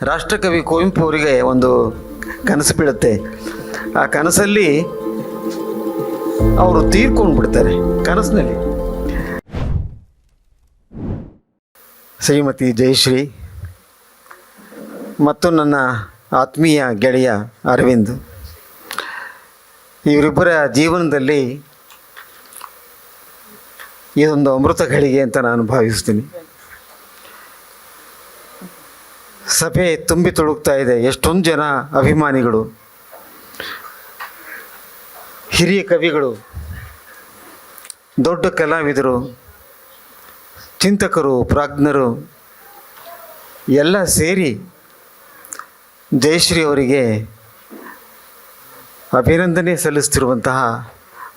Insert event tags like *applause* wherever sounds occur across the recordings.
ರಾಷ್ಟ್ರಕವಿ ಕುವೆಂಪು ಅವರಿಗೆ ಒಂದು ಕನಸು ಬೀಳುತ್ತೆ. ಆ ಕನಸಲ್ಲಿ ಅವರು ತೀರ್ಕೊಂಡು ಬಿಡ್ತಾರೆ ಕನಸಿನಲ್ಲಿ. ಶ್ರೀಮತಿ ಜಯಶ್ರೀ ಮತ್ತು ನನ್ನ ಆತ್ಮೀಯ ಗೆಳೆಯ ಅರವಿಂದ್, ಇವರಿಬ್ಬರ ಜೀವನದಲ್ಲಿ ಇದೊಂದು ಅಮೃತ ಘಳಿಗೆ ಅಂತ ನಾನು ಭಾವಿಸ್ತೀನಿ. ಸಭೆ ತುಂಬಿ ತುಳುಕ್ತಾ ಇದೆ. ಎಷ್ಟೊಂದು ಜನ ಅಭಿಮಾನಿಗಳು, ಹಿರಿಯ ಕವಿಗಳು, ದೊಡ್ಡ ಕಲಾವಿದರು, ಚಿಂತಕರು, ಪ್ರಾಜ್ಞರು, ಎಲ್ಲ ಸೇರಿ ಜಯಶ್ರೀ ಅವರಿಗೆ ಅಭಿನಂದನೆ ಸಲ್ಲಿಸ್ತಿರುವಂತಹ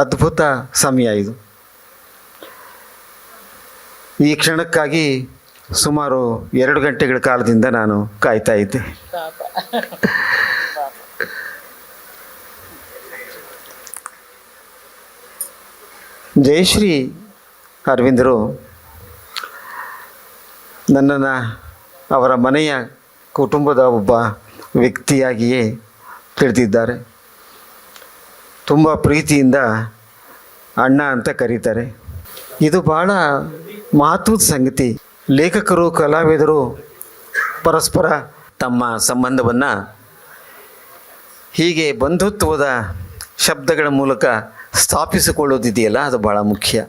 ಅದ್ಭುತ ಸಮಯ ಇದು. ಈ ಕ್ಷಣಕ್ಕಾಗಿ ಸುಮಾರು ಎರಡು ಗಂಟೆಗಳ ಕಾಲದಿಂದ ನಾನು ಕಾಯ್ತಾ ಇದ್ದೆ. ಜಯಶ್ರೀ ಅರವಿಂದರು. ನನ್ನನ್ನು ಅವರ ಮನೆಯ ಕುಟುಂಬದ ಒಬ್ಬ ವ್ಯಕ್ತಿಯಾಗಿಯೇ ತಿಳಿದಿದ್ದಾರೆ. ತುಂಬ ಪ್ರೀತಿಯಿಂದ ಅಣ್ಣ ಅಂತ ಕರೀತಾರೆ. ಇದು ಭಾಳ ಮಹತ್ವದ ಸಂಗತಿ. ಲೇಖಕರು, ಕಲಾವಿದರು ಪರಸ್ಪರ ತಮ್ಮ ಸಂಬಂಧವನ್ನು ಹೀಗೆ ಬಂಧುತ್ವದ ಶಬ್ದಗಳ ಮೂಲಕ ಸ್ಥಾಪಿಸಿಕೊಳ್ಳೋದಿದೆಯಲ್ಲ ಅದು ಭಾಳ ಮುಖ್ಯ.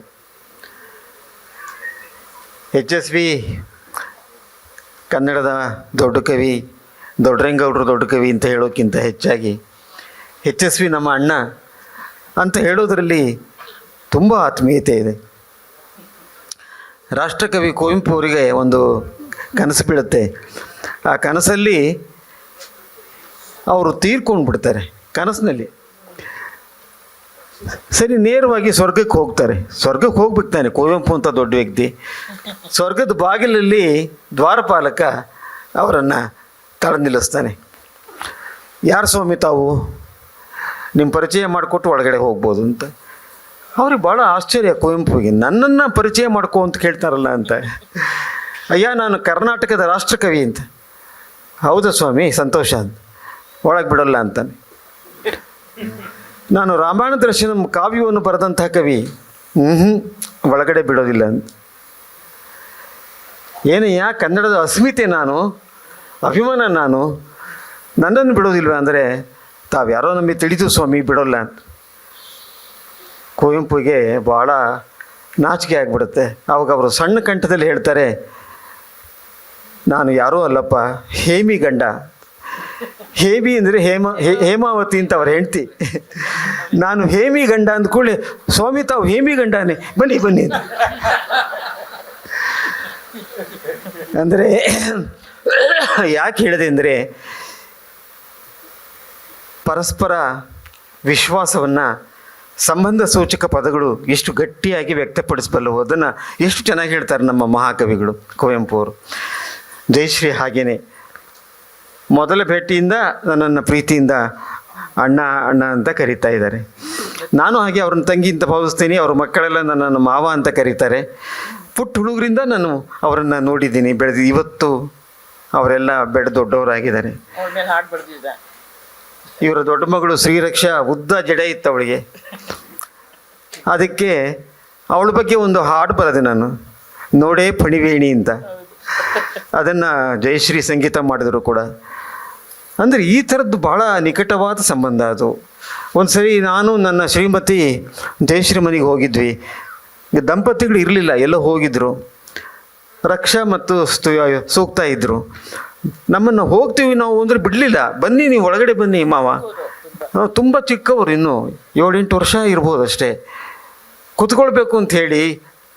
ಎಚ್ ಎಸ್ ವಿ ಕನ್ನಡದ ದೊಡ್ಡ ಕವಿ, ದೊಡ್ಡರಂಗೌಡರು ದೊಡ್ಡ ಕವಿ ಅಂತ ಹೇಳೋಕ್ಕಿಂತ ಹೆಚ್ಚಾಗಿ ಎಚ್ ಎಸ್ ವಿ ನಮ್ಮ ಅಣ್ಣ ಅಂತ ಹೇಳೋದರಲ್ಲಿ ತುಂಬ ಆತ್ಮೀಯತೆ ಇದೆ. ರಾಷ್ಟ್ರಕವಿ ಕುವೆಂಪು ಅವರಿಗೆ ಒಂದು ಕನಸು ಬೀಳುತ್ತೆ. ಆ ಕನಸಲ್ಲಿ ಅವರು ತೀರ್ಕೊಂಡು ಬಿಡ್ತಾರೆ ಕನಸಿನಲ್ಲಿ. ಸರಿ, ನೇರವಾಗಿ ಸ್ವರ್ಗಕ್ಕೆ ಹೋಗ್ತಾರೆ. ಸ್ವರ್ಗಕ್ಕೆ ಹೋಗ್ಬೇಕು ತಾನೆ ಕುವೆಂಪು ಅಂತ ದೊಡ್ಡ ವ್ಯಕ್ತಿ. ಸ್ವರ್ಗದ ಬಾಗಿಲಲ್ಲಿ ದ್ವಾರಪಾಲಕ ಅವರನ್ನು ತಡೆ ನಿಲ್ಲಿಸ್ತಾನೆ. ಯಾರು ಸ್ವಾಮಿ ತಾವು? ನಿಮ್ಮ ಪರಿಚಯ ಮಾಡಿಕೊಟ್ಟು ಒಳಗಡೆ ಹೋಗ್ಬೋದು ಅಂತ. ಅವ್ರಿಗೆ ಭಾಳ ಆಶ್ಚರ್ಯ ಕುವೆಂಪುಗೆ. ನನ್ನನ್ನು ಪರಿಚಯ ಮಾಡ್ಕೋ ಅಂತ ಕೇಳ್ತಾರಲ್ಲ ಅಂತ. ಅಯ್ಯ, ನಾನು ಕರ್ನಾಟಕದ ರಾಷ್ಟ್ರಕವಿ ಅಂತ. ಹೌದಾ ಸ್ವಾಮಿ, ಸಂತೋಷ ಅಂತ. ಒಳಗೆ ಬಿಡಲ್ಲ ಅಂತಾನೆ. ನಾನು ರಾಮಾಯಣ ದರ್ಶನ ಕಾವ್ಯವನ್ನು ಬರೆದಂತಹ ಕವಿ. ಹ್ಞೂ ಒಳಗಡೆ ಬಿಡೋದಿಲ್ಲ ಅಂತ. ಏನಯ್ಯ, ಕನ್ನಡದ ಅಸ್ಮಿತೆ ನಾನು, ಅಭಿಮಾನ ನಾನು. ನನ್ನನ್ನು ಬಿಡೋದಿಲ್ವ ಅಂದರೆ ತಾವು ಯಾರೋ ನಮಗೆ ತಿಳಿದು ಸ್ವಾಮಿ, ಬಿಡೋಲ್ಲ ಅಂತ. ಕುವೆಂಪುಗೆ ಭಾಳ ನಾಚಿಕೆ ಆಗಿಬಿಡುತ್ತೆ. ಅವಾಗ ಅವರು ಸಣ್ಣ ಕಂಠದಲ್ಲಿ ಹೇಳ್ತಾರೆ, ನಾನು ಯಾರೂ ಅಲ್ಲಪ್ಪ, ಹೇಮಿ ಗಂಡ. ಹೇಮಿ ಅಂದರೆ ಹೇಮ ಹೇಮಾವತಿ ಅಂತ ಅವ್ರ ಹೆಂಡ್ತಿ. ನಾನು ಹೇಮಿ ಗಂಡ ಅಂದ್ಕೂಡಲೇ ಸ್ವಾಮಿ ತಾವು ಹೇಮಿ ಗಂಡನೇ, ಬನ್ನಿ ಬನ್ನಿ. ಅಂದರೆ ಯಾಕೆ ಹೇಳಿದೆ ಅಂದರೆ, ಪರಸ್ಪರ ವಿಶ್ವಾಸವನ್ನು ಸಂಬಂಧ ಸೂಚಕ ಪದಗಳು ಎಷ್ಟು ಗಟ್ಟಿಯಾಗಿ ವ್ಯಕ್ತಪಡಿಸಬಲ್ಲವು ಅದನ್ನು ಎಷ್ಟು ಚೆನ್ನಾಗಿ ಹೇಳ್ತಾರೆ ನಮ್ಮ ಮಹಾಕವಿಗಳು ಕುವೆಂಪು ಅವರು ಜಯಶ್ರೀ ಹಾಗೇನೆ. ಮೊದಲ ಭೇಟಿಯಿಂದ ನನ್ನನ್ನು ಪ್ರೀತಿಯಿಂದ ಅಣ್ಣ ಅಣ್ಣ ಅಂತ ಕರೀತಾ ಇದ್ದಾರೆ. ನಾನು ಹಾಗೆ ಅವ್ರನ್ನ ತಂಗಿ ಅಂತ ಭಾವಿಸ್ತೀನಿ, ಅವ್ರ ಮಕ್ಕಳೆಲ್ಲ ನನ್ನನ್ನು ಮಾವ ಅಂತ ಕರೀತಾರೆ. ಪುಟ್ಟ ಹುಡುಗರಿಂದ ನಾನು ಅವರನ್ನು ನೋಡಿದ್ದೀನಿ, ಬೆಳೆದು ಇವತ್ತು ಅವರೆಲ್ಲ ಬೆಳೆದು ದೊಡ್ಡವರಾಗಿದ್ದಾರೆ ಅವಳ ಮೇಲೆ ಹಾಡು ಬರ್ದಿದ್ದ ಇವರ ದೊಡ್ಡ ಮಗಳು ಶ್ರೀರಕ್ಷಾ ಉದ್ದ ಜಡೆ ಇತ್ತು ಅವಳಿಗೆ ಅದಕ್ಕೆ ಅವಳ ಬಗ್ಗೆ ಒಂದು ಹಾಡು ಬರದೆ ನಾನು. ನೋಡೇ ಫಣಿವೇಣಿ ಅಂತ. ಅದನ್ನು ಜಯಶ್ರೀ ಸಂಗೀತ ಮಾಡಿದರು ಕೂಡ. ಅಂದರೆ ಈ ಥರದ್ದು ಬಹಳ ನಿಕಟವಾದ ಸಂಬಂಧ ಅದು. ಒಂದು ಸರಿ ನಾನು ನನ್ನ ಶ್ರೀಮತಿ ಜಯಶ್ರೀ ಮನೆಗೆ ಹೋಗಿದ್ವಿ. ದಂಪತಿಗಳು ಇರಲಿಲ್ಲ, ಎಲ್ಲೋ ಹೋಗಿದ್ದರು ರಕ್ಷಾ ಮತ್ತು ಸೂಕ್ತ ಇದ್ದರು ನಮ್ಮನ್ನು ಹೋಗ್ತೀವಿ ನಾವು ಅಂದರೆ ಬಿಡಲಿಲ್ಲ. ಬನ್ನಿ ನೀವು ಒಳಗಡೆ ಬನ್ನಿ ಮಾವ. ತುಂಬ ಚಿಕ್ಕವರು ಇನ್ನು. ಏಳೆಂಟು ವರ್ಷ ಇರ್ಬೋದು ಅಷ್ಟೇ. ಕುತ್ಕೊಳ್ಬೇಕು ಅಂತ ಹೇಳಿ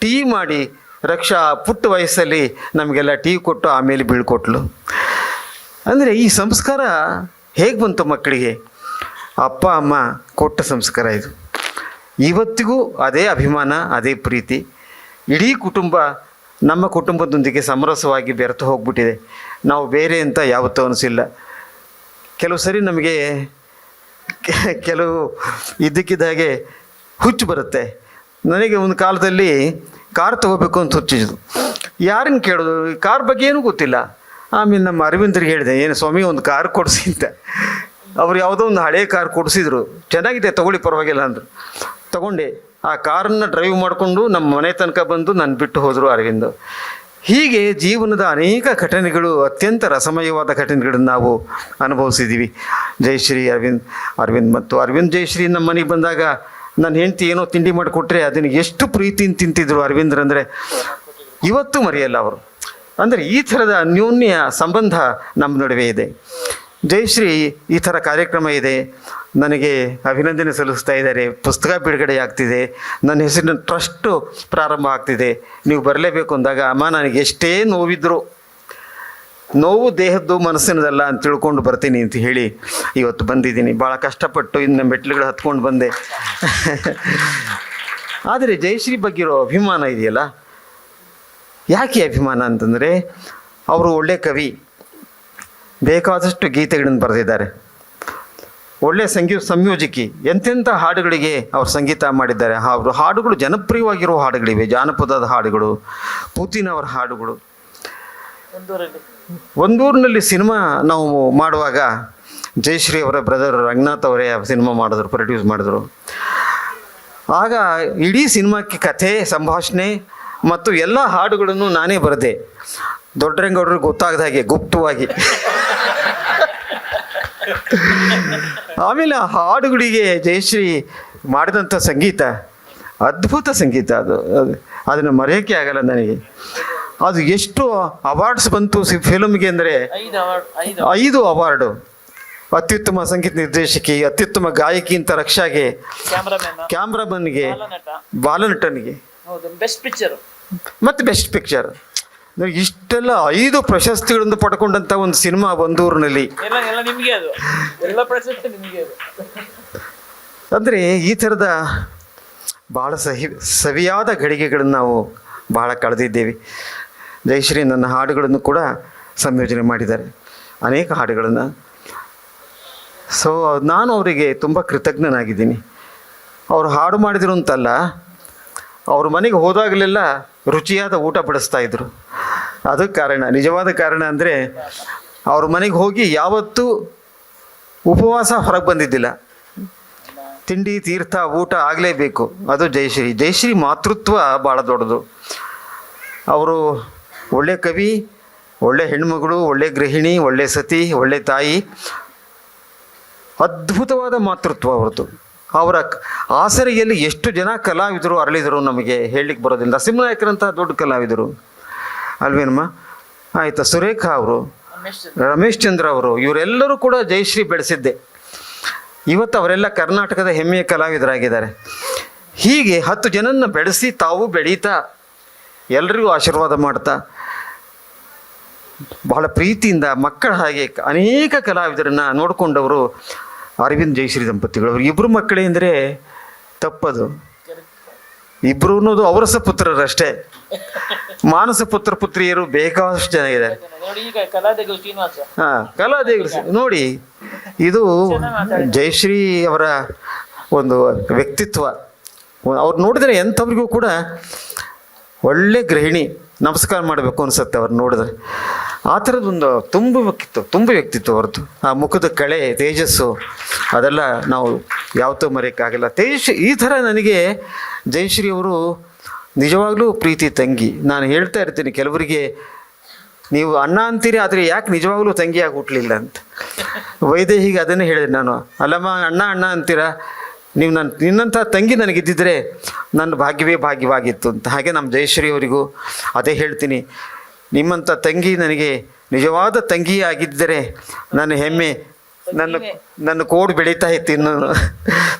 ಟೀ ಮಾಡಿ ರಕ್ಷಾ ಪುಟ್ಟ ವಯಸ್ಸಲ್ಲಿ ನಮಗೆಲ್ಲ ಟೀ ಕೊಟ್ಟು ಆಮೇಲೆ ಬೀಳ್ಕೊಟ್ಲು. ಅಂದರೆ ಈ ಸಂಸ್ಕಾರ ಹೇಗೆ ಬಂತು ಮಕ್ಕಳಿಗೆ? ಅಪ್ಪ, ಅಮ್ಮ ಕೊಟ್ಟ ಸಂಸ್ಕಾರ ಇದು. ಇವತ್ತಿಗೂ ಅದೇ ಅಭಿಮಾನ, ಅದೇ ಪ್ರೀತಿ. ಇಡೀ ಕುಟುಂಬ ನಮ್ಮ ಕುಟುಂಬದೊಂದಿಗೆ ಸಮರಸವಾಗಿ ಬೆರೆತು ಹೋಗ್ಬಿಟ್ಟಿದೆ. ನಾವು ಬೇರೆ ಅಂತ ಯಾವತ್ತೂ ಅನಿಸಿಲ್ಲ. ಕೆಲವು ಸರಿ ನಮಗೆ ಕೆಲವು ಇದ್ದಕ್ಕಿದ್ದ ಹಾಗೆ ಹುಚ್ಚು ಬರುತ್ತೆ. ನನಗೆ ಒಂದು ಕಾಲದಲ್ಲಿ ಕಾರ್ ತಗೋಬೇಕು ಅಂತ ಹುಚ್ಚಿದ್ದು. ಯಾರನ್ನು ಕೇಳೋದು? ಕಾರ್ ಬಗ್ಗೆ ಏನೂ ಗೊತ್ತಿಲ್ಲ. ಆಮೇಲೆ ನಮ್ಮ ಅರವಿಂದ್ರಿಗೆ ಹೇಳಿದೆ, ಏನು ಸ್ವಾಮಿ, ಒಂದು ಕಾರ್ ಕೊಡಿಸಿ ಅಂತ. ಅವ್ರು ಯಾವುದೋ ಒಂದು ಹಳೆಯ ಕಾರ್ ಕೊಡಿಸಿದ್ರು. ಚೆನ್ನಾಗಿದೆ, ತಗೊಳ್ಳಿ ಪರವಾಗಿಲ್ಲ ಅಂದರು. ತಗೊಂಡೆ. ಆ ಕಾರನ್ನು ಡ್ರೈವ್ ಮಾಡಿಕೊಂಡು ನಮ್ಮ ಮನೆ ತನಕ ಬಂದು ನಾನು ಬಿಟ್ಟು ಹೋದರು ಅರವಿಂದ್. ಹೀಗೆ ಜೀವನದ ಅನೇಕ ಘಟನೆಗಳು, ಅತ್ಯಂತ ರಸಮಯವಾದ ಘಟನೆಗಳನ್ನು ನಾವು ಅನುಭವಿಸಿದ್ದೀವಿ. ಜಯಶ್ರೀ ಅರವಿಂದ್ ಅರವಿಂದ್ ಮತ್ತು ಅರವಿಂದ್ ಜಯಶ್ರೀ ನಮ್ಮ ಮನೆಗೆ ಬಂದಾಗ ನನ್ನ ಹೆಂಡತಿ ಏನೋ ತಿಂಡಿ ಮಾಡಿಕೊಟ್ರೆ ಅದನ್ನು ಎಷ್ಟು ಪ್ರೀತಿಯಿಂದ ತಿಂತಿದ್ರು ಅರವಿಂದ್ರ ಅಂದರೆ ಇವತ್ತು ಮರೆಯಲ್ಲ ಅವರು. ಅಂದರೆ ಈ ಥರದ ಅನ್ಯೋನ್ಯ ಸಂಬಂಧ ನಮ್ಮ ನಡುವೆ ಇದೆ. ಜಯಶ್ರೀ ಈ ಥರ ಕಾರ್ಯಕ್ರಮ ಇದೆ. ನನಗೆ ಅಭಿನಂದನೆ ಸಲ್ಲಿಸ್ತಾ ಇದ್ದಾರೆ. ಪುಸ್ತಕ ಬಿಡುಗಡೆ ಆಗ್ತಿದೆ ನನ್ನ ಹೆಸರಿನ ಟ್ರಸ್ಟು ಪ್ರಾರಂಭ ಆಗ್ತಿದೆ. ನೀವು ಬರಲೇಬೇಕು ಅಂದಾಗ, ಅಮ್ಮ, ನನಗೆ ಎಷ್ಟೇ ನೋವಿದ್ರು, ನೋವು ದೇಹದ್ದು ಮನಸ್ಸಿನದಲ್ಲ ಅಂತ ತಿಳ್ಕೊಂಡು ಬರ್ತೀನಿ ಅಂತ ಹೇಳಿ ಇವತ್ತು ಬಂದಿದ್ದೀನಿ. ಭಾಳ ಕಷ್ಟಪಟ್ಟು ಇನ್ನು ಮೆಟ್ಲುಗಳು ಹತ್ಕೊಂಡು ಬಂದೆ. ಆದರೆ ಜಯಶ್ರೀ ಬಗ್ಗೆ ಇರೋ ಅಭಿಮಾನ ಇದೆಯಲ್ಲ? ಯಾಕೆ ಅಭಿಮಾನ ಅಂತಂದರೆ, ಅವರು ಒಳ್ಳೆ ಕವಿ. ಬೇಕಾದಷ್ಟು ಗೀತೆಗಳನ್ನು ಬರೆದಿದ್ದಾರೆ. ಒಳ್ಳೆ ಸಂಗೀತ ಸಂಯೋಜಕಿ, ಎಂತೆಂಥ ಹಾಡುಗಳಿಗೆ ಅವರು ಸಂಗೀತ ಮಾಡಿದ್ದಾರೆ. ಅವರು ಹಾಡುಗಳು ಜನಪ್ರಿಯವಾಗಿರುವ ಹಾಡುಗಳಿವೆ. ಜಾನಪದದ ಹಾಡುಗಳು ಪುತಿನ್ ಅವರ ಹಾಡುಗಳು. ಒಂದೂರಿನಲ್ಲಿ ಸಿನಿಮಾ ನಾವು ಮಾಡುವಾಗ ಜಯಶ್ರೀ ಅವರ ಬ್ರದರ್ ರಂಗನಾಥ್ ಅವರೇ ಸಿನಿಮಾ ಮಾಡಿದ್ರು, ಪ್ರೊಡ್ಯೂಸ್ ಮಾಡಿದ್ರು. ಆಗ ಇಡೀ ಸಿನಿಮಾಕ್ಕೆ ಕಥೆ, ಸಂಭಾಷಣೆ ಮತ್ತು ಎಲ್ಲ ಹಾಡುಗಳನ್ನು ನಾನೇ ಬರೆದೆ. ದೊಡ್ಡರಂಗೌಡರಿಗೆ ಗೊತ್ತಾಗದ ಹಾಗೆ, ಗುಪ್ತವಾಗಿ. *laughs* ಆಮೇಲೆ ಆ ಹಾಡುಗಳಿಗೆ ಜಯಶ್ರೀ ಮಾಡಿದಂಥ ಸಂಗೀತ ಅದ್ಭುತ ಸಂಗೀತ ಅದು. ಅದು ಅದನ್ನು ಮರೆಯೋಕ್ಕೆ ಆಗಲ್ಲ ನನಗೆ. ಅದು ಎಷ್ಟು ಅವಾರ್ಡ್ಸ್ ಬಂತು ಸಿ ಫಿಲಮ್ಗೆ ಅಂದರೆ. ಐದು ಅವಾರ್ಡ್ ಅತ್ಯುತ್ತಮ ಸಂಗೀತ ನಿರ್ದೇಶಕಿ ಅತ್ಯುತ್ತಮ ಗಾಯಕಿ ಅಂತ ರಕ್ಷಾಗೆ. ಕ್ಯಾಮ್ರಾಮನ್ ಕ್ಯಾಮ್ರಾಮನ್ಗೆ ಬಾಲನಟನ್ಗೆ. ಬೆಸ್ಟ್ ಪಿಕ್ಚರ್ ಮತ್ತು ಬೆಸ್ಟ್ ಪಿಕ್ಚರ್ ಇಷ್ಟೆಲ್ಲ ಐದು ಪ್ರಶಸ್ತಿಗಳನ್ನು ಪಡ್ಕೊಂಡಂತ ಒಂದು ಸಿನಿಮಾ ಬಂದೂರಿನಲ್ಲಿ. ಅಂದರೆ ಈ ಥರದ ಭಾಳ ಸಹಿ ಸವಿಯಾದ ಘಳಿಗೆಗಳನ್ನು ನಾವು ಬಹಳ ಕಳೆದಿದ್ದೇವೆ. ಜಯಶ್ರೀ ನನ್ನ ಹಾಡುಗಳನ್ನು ಕೂಡ ಸಂಯೋಜನೆ ಮಾಡಿದ್ದಾರೆ. ಅನೇಕ ಹಾಡುಗಳನ್ನು. ಸೊ ನಾನು ಅವರಿಗೆ ತುಂಬ ಕೃತಜ್ಞನಾಗಿದ್ದೀನಿ. ಅವರು ಹಾಡು ಮಾಡಿದ್ರು ಅಂತಲ್ಲ ಅವ್ರ ಮನೆಗೆ ಹೋದಾಗಲೆಲ್ಲ ರುಚಿಯಾದ ಊಟ ಬಡಿಸ್ತಾ ಅದಕ್ಕೆ ಕಾರಣ. ನಿಜವಾದ ಕಾರಣ ಅಂದರೆ ಅವ್ರ ಮನೆಗೆ ಹೋಗಿ ಯಾವತ್ತೂ ಉಪವಾಸ ಹೊರಗೆ ಬಂದಿದ್ದಿಲ್ಲ. ತಿಂಡಿ, ತೀರ್ಥ, ಊಟ ಆಗಲೇಬೇಕು. ಅದು ಜಯಶ್ರೀ. ಜಯಶ್ರೀ ಮಾತೃತ್ವ ಭಾಳ ದೊಡ್ಡದು. ಅವರು ಒಳ್ಳೆ ಕವಿ, ಒಳ್ಳೆ ಹೆಣ್ಮಗಳು, ಒಳ್ಳೆ ಗೃಹಿಣಿ, ಒಳ್ಳೆ ಸತಿ, ಒಳ್ಳೆ ತಾಯಿ. ಅದ್ಭುತವಾದ ಮಾತೃತ್ವ ಅವ್ರದ್ದು. ಅವರ ಆಸರೆಯಲ್ಲಿ ಎಷ್ಟು ಜನ ಕಲಾವಿದರು ಅರಳಿದರು ನಮಗೆ ಹೇಳಲಿಕ್ಕೆ ಬರೋದಿಲ್ಲ ನರಸಿಂಹನಾಯಕರಂತಹ ದೊಡ್ಡ ಕಲಾವಿದರು. ಅಲ್ವೇನಮ್ಮ? ಆಯಿತಾ, ಸುರೇಖಾ ಅವರು, ರಮೇಶ್ ಚಂದ್ರ ಅವರು, ಇವರೆಲ್ಲರೂ ಕೂಡ ಜಯಶ್ರೀ ಬೆಳೆಸಿದ್ದೆ. ಇವತ್ತು ಅವರೆಲ್ಲ ಕರ್ನಾಟಕದ ಹೆಮ್ಮೆಯ ಕಲಾವಿದರಾಗಿದ್ದಾರೆ. ಹೀಗೆ ಹತ್ತು ಜನನ್ನ ಬೆಳೆಸಿ ತಾವು ಬೆಳೀತಾ, ಎಲ್ರಿಗೂ ಆಶೀರ್ವಾದ ಮಾಡ್ತಾ, ಬಹಳ ಪ್ರೀತಿಯಿಂದ ಮಕ್ಕಳ ಹಾಗೆ ಅನೇಕ ಕಲಾವಿದರನ್ನ ನೋಡಿಕೊಂಡವರು ಅರವಿಂದ್ ಜಯಶ್ರೀ ದಂಪತಿಗಳು. ಅವರು ಇಬ್ಬರು ಮಕ್ಕಳೇ ಅಂದರೆ ತಪ್ಪದು. ಇಬ್ಬರು ಅನ್ನೋದು ಅವರಸ ಪುತ್ರರಷ್ಟೇ. ಮಾನಸ ಪುತ್ರ ಪುತ್ರಿಯರು ಬೇಕಾದಷ್ಟು ಜನ ಇದ್ದಾರೆ. ಹಾ ಕಲಾದೇವರು ನೋಡಿ ಇದು ಜಯಶ್ರೀ ಅವರ ಒಂದು ವ್ಯಕ್ತಿತ್ವ. ಅವ್ರು ನೋಡಿದ್ರೆ ಎಂಥವ್ರಿಗೂ ಕೂಡ ಒಳ್ಳೆ ಗೃಹಿಣಿ ನಮಸ್ಕಾರ ಮಾಡಬೇಕು ಅನ್ಸುತ್ತೆ ಅವ್ರು ನೋಡಿದ್ರೆ. ಆ ಥರದೊಂದು ತುಂಬ ವ್ಯಕ್ತಿತ್ವ ತುಂಬ ವ್ಯಕ್ತಿತ್ವ ಅವ್ರದ್ದು. ಆ ಮುಖದ ಕಳೆ ತೇಜಸ್ಸು ಅದೆಲ್ಲ ನಾವು ಯಾವತ್ತೂ ಮರೆಯೋಕ್ಕಾಗಲ್ಲ. ತೇಜಸ್ ಈ ಥರ ನನಗೆ ಜಯಶ್ರೀ ಅವರು ನಿಜವಾಗ್ಲೂ ಪ್ರೀತಿ ತಂಗಿ. ನಾನು ಹೇಳ್ತಾ ಇರ್ತೀನಿ ಕೆಲವರಿಗೆ ನೀವು ಅಣ್ಣ ಅಂತೀರಿ ಆದರೆ ಯಾಕೆ ನಿಜವಾಗ್ಲೂ ತಂಗಿಯಾಗಿ ಹುಟ್ಟಲಿಲ್ಲ ಅಂತ. ವೈದೇಹಿಗೆ ಅದನ್ನೇ ಹೇಳಿದೆ ನಾನು. ಅಲ್ಲಮ್ಮ ಅಣ್ಣ ಅಣ್ಣ ಅಂತೀರಾ? ನೀವು ನನ್ನ ನಿನ್ನಂಥ ತಂಗಿ ನನಗಿದ್ದಿದ್ರೆ ನನ್ನ ಭಾಗ್ಯವೇ ಭಾಗ್ಯವಾಗಿತ್ತು ಅಂತ. ಹಾಗೆ ನಮ್ಮ ಜಯಶ್ರೀ ಅವರಿಗೂ ಅದೇ ಹೇಳ್ತೀನಿ. ನಿಮ್ಮಂಥ ತಂಗಿ ನನಗೆ ನಿಜವಾದ ತಂಗಿ ಆಗಿದ್ದರೆ ನನ್ನ ಹೆಮ್ಮೆ ನನ್ನ ನನ್ನ ಕೋಡ್ ಬೆಳೀತಾ ಇತ್ತು ಇನ್ನು.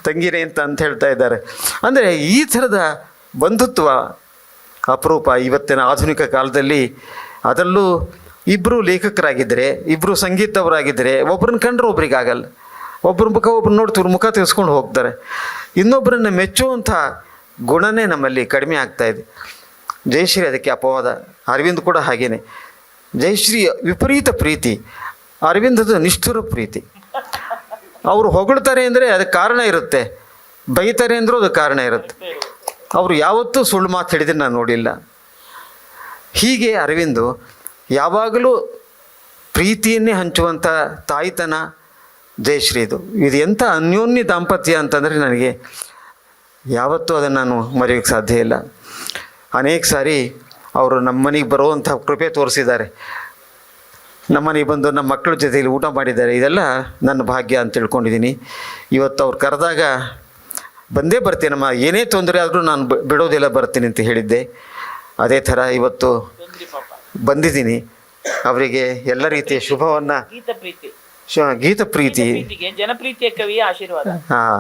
ತಂಗಿನೇ ಅಂತ ಅಂತ ಹೇಳ್ತಾ ಇದ್ದಾರೆ. ಅಂದರೆ ಈ ಥರದ ಬಂಧುತ್ವ ಅಪರೂಪ ಇವತ್ತಿನ ಆಧುನಿಕ ಕಾಲದಲ್ಲಿ ಅದರಲ್ಲೂ ಇಬ್ಬರು ಲೇಖಕರಾಗಿದ್ದರೆ ಇಬ್ಬರು ಸಂಗೀತವರಾಗಿದ್ದರೆ ಒಬ್ಬರನ್ನ ಕಂಡ್ರೆ ಒಬ್ರಿಗಾಗಲ್ಲ ಒಬ್ಬರ ಮುಖ, ಒಬ್ರು ನೋಡ್ತಿವ್ರು ಮುಖ ತೆಗೆಸ್ಕೊಂಡು ಹೋಗ್ತಾರೆ. ಇನ್ನೊಬ್ಬರನ್ನ ಮೆಚ್ಚುವಂಥ ಗುಣನೇ ನಮ್ಮಲ್ಲಿ ಕಡಿಮೆ ಆಗ್ತಾ ಇದೆ. ಜಯಶ್ರೀ ಅದಕ್ಕೆ ಅಪವಾದ. ಅರವಿಂದ್ ಕೂಡ ಹಾಗೇನೆ. ಜಯಶ್ರೀ ವಿಪರೀತ ಪ್ರೀತಿ. ಅರವಿಂದದ ನಿಷ್ಠುರ ಪ್ರೀತಿ. ಅವರು ಹೊಗಳ್ತಾರೆ ಅಂದರೆ ಅದಕ್ಕೆ ಕಾರಣ ಇರುತ್ತೆ. ಬೈತಾರೆ ಅಂದರೂ ಅದಕ್ಕೆ ಕಾರಣ ಇರುತ್ತೆ. ಅವರು ಯಾವತ್ತೂ ಸುಳ್ಳು ಮಾತು ಹೇಳಿದ್ರೆ ನಾನು ನೋಡಿಲ್ಲ. ಹೀಗೆ ಅರವಿಂದು ಯಾವಾಗಲೂ ಪ್ರೀತಿಯನ್ನೇ ಹಂಚುವಂಥ ತಾಯ್ತನ ಜಯಶ್ರೀ ಇದು. ಎಂಥ ಅನ್ಯೋನ್ಯ ದಾಂಪತ್ಯ ಅಂತಂದರೆ ನನಗೆ ಯಾವತ್ತೂ ಅದನ್ನು ನಾನು ಮರೆಯೋಕ್ಕೆ ಸಾಧ್ಯ ಇಲ್ಲ. ಅನೇಕ ಸಾರಿ ಅವರು ನಮ್ಮ ಮನೆಗೆ ಬರುವಂಥ ಕೃಪೆ ತೋರಿಸಿದ್ದಾರೆ. ನಮ್ಮ ಮನೆಗೆ ಬಂದು ನಮ್ಮ ಮಕ್ಕಳ ಜೊತೆಯಲ್ಲಿ ಊಟ ಮಾಡಿದ್ದಾರೆ. ಇದೆಲ್ಲ ನನ್ನ ಭಾಗ್ಯ ಅಂತ ತಿಳ್ಕೊಂಡಿದ್ದೀನಿ. ಇವತ್ತು ಅವ್ರು ಕರೆದಾಗ ಬಂದೇ ಬರ್ತೀನಮ್ಮ ಏನೇ ತೊಂದರೆ ಆದರೂ ನಾನು ಬಿಡೋದಿಲ್ಲ ಬರ್ತೀನಿ ಅಂತ ಹೇಳಿದ್ದೆ. ಅದೇ ಥರ ಇವತ್ತು ಬಂದಿದ್ದೀನಿ. ಅವರಿಗೆ ಎಲ್ಲ ರೀತಿಯ ಶುಭವನ್ನು ಗೀತ ಪ್ರೀತಿ. ಶು ಗೀತ ಪ್ರೀತಿ. ಪ್ರೀತಿಗೆ ಜನಪ್ರೀತಿಯ ಕವಿ ಆಶೀರ್ವಾದ. ಹಾಂ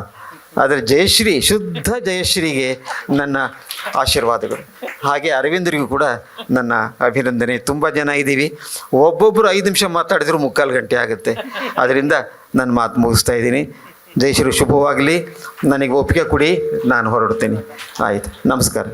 ಆದರೆ ಜಯಶ್ರೀ ಶುದ್ಧ ಜಯಶ್ರೀಗೆ ನನ್ನ ಆಶೀರ್ವಾದಗಳು. ಹಾಗೆ ಅರವಿಂದರಿಗೂ ಕೂಡ ನನ್ನ ಅಭಿನಂದನೆ. ತುಂಬ ಜನ ಇದ್ದೀವಿ. ಒಬ್ಬೊಬ್ಬರು ಐದು ನಿಮಿಷ ಮಾತಾಡಿದ್ರು ಮುಕ್ಕಾಲು ಗಂಟೆ ಆಗುತ್ತೆ. ಅದರಿಂದ ನನ್ನ ಮಾತು ಮುಗಿಸ್ತಾ ಇದ್ದೀನಿ. ಜಯಶ್ರೀ ಶುಭವಾಗಲಿ. ನನಗೆ ಒಪ್ಪಿಗೆ ಕೊಡಿ ನಾನು ಹೊರಡ್ತೀನಿ. ಆಯಿತು ನಮಸ್ಕಾರ.